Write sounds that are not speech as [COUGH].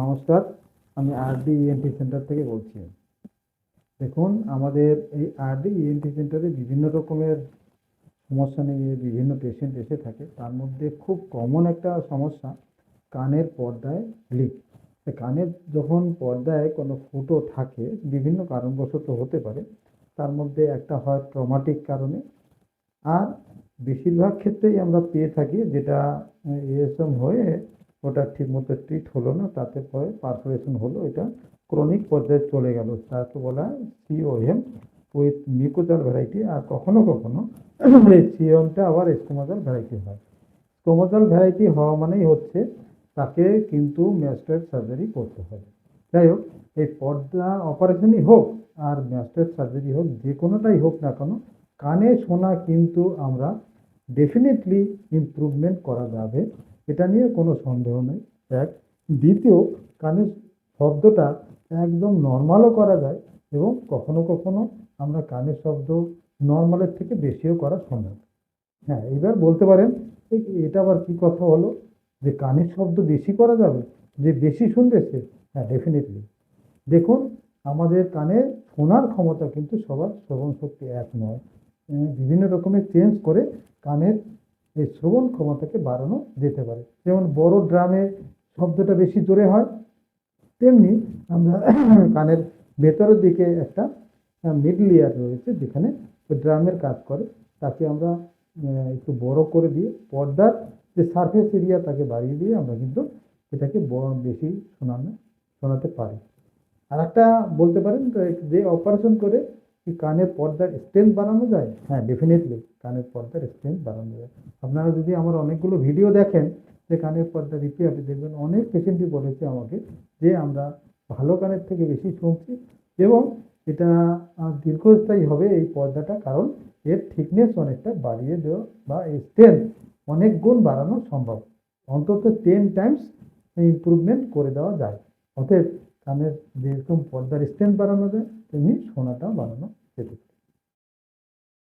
নমস্কার, আমি RD ENT centre থেকে বলছি। দেখুন, আমাদের এই আরডি ইএনটি সেন্টারে বিভিন্ন রকমের সমস্যা নিয়ে বিভিন্ন পেশেন্ট এসে থাকে। তার মধ্যে খুব কমন একটা সমস্যা, কানের পর্দায় লিক কানের যখন পর্দায় কোনো ফুটো থাকে, বিভিন্ন কারণবশত হতে পারে, তার মধ্যে একটা হয় ট্রমাটিক কারণে। আর বেশিরভাগ ক্ষেত্রেই আমরা পেয়ে থাকি যেটা এএসএম হয়ে ওটা ঠিকমতো ট্রিট হলো না, তাতে পরে পারফোরেশন হলো, এটা ক্রনিক পর্যায়ে চলে গেল। তাকে বলা হয় সিওএম উইথ মিউকোজাল ভ্যারাইটি আর কখনো কখনো এই সিওএমটা আবার স্কোমোজাল ভ্যারাইটি হয়। স্কোমোজাল ভ্যারাইটি হওয়া মানেই হচ্ছে তাকে কিন্তু ম্যাস্টেড সার্জারি করতে হবে। যাই হোক, এই পর্দা অপারেশনই হোক আর ম্যাস্টেড সার্জারি হোক, যে কোনোটাই হোক না কেন, কানে শোনা কিন্তু আমরা ডেফিনেটলি ইমপ্রুভমেন্ট করা যাবে। এটা নিয়ে কোনো সন্দেহ নেই। এক, দ্বিতীয়, কানের শব্দটা একদম নর্মালও করা যায় এবং কখনো কখনো আমরা কানের শব্দ নর্মালের থেকে বেশিও করা সম্ভব। হ্যাঁ এবার বলতে পারেন এটা আবার কী কথা হলো? যে কানের শব্দ বেশি করা যাবে? যে বেশি শুনবে সে? হ্যাঁ ডেফিনেটলি দেখুন, আমাদের কানে শোনার ক্ষমতা কিন্তু সবার শ্রবণ শক্তি এক নয়। বিভিন্ন রকমের চেঞ্জ করে কানের এই শ্রবণ ক্ষমতাকে বাড়ানো যেতে পারে। যেমন বড় ড্রামে শব্দটা বেশি জোরে হয়, তেমনি আমরা [CLEARS THROAT] কানের ভেতরের দিকে একটা মিডল ইয়ার রয়েছে যেখানে ড্রামের কাজ করে। তাকে আমরা একটু বড় করে দিয়ে পর্দার যে সারফেস এরিয়া তাকে বাড়িয়ে দিয়ে আমরা কিন্তু এটাকে বেশি শোনানো, শোনাতে পারি। আর একটা বলতে পারেন, যে অপারেশন করে কি কানের পর্দার স্ট্রেংথ বাড়ানো যায়? হ্যাঁ ডেফিনেটলি কানের পর্দার স্ট্রেংথ বাড়ানো যায়। আপনারা যদি আমার অনেকগুলো ভিডিও দেখেন যে কানের পর্দা রিপেয়ার দেখবেন অনেক পেশেন্টই বলেছে আমাকে যে আমরা ভালো কানের থেকে বেশি শুনছি এবং এটা দীর্ঘস্থায়ী হবে এই পর্দাটা কারণ এর থিকনেস অনেকটা বাড়িয়ে দেওয়া বা এই স্ট্রেংথ অনেক গুণ বাড়ানো সম্ভব। অন্তত টেন টাইমস ইমপ্রুভমেন্ট করে দেওয়া যায়। অতএব কানের যেরকম পর্দার স্ট্যান্ড বাড়ানো যায় তেমনি সোনাটাও বাড়ানো যেতে পারে।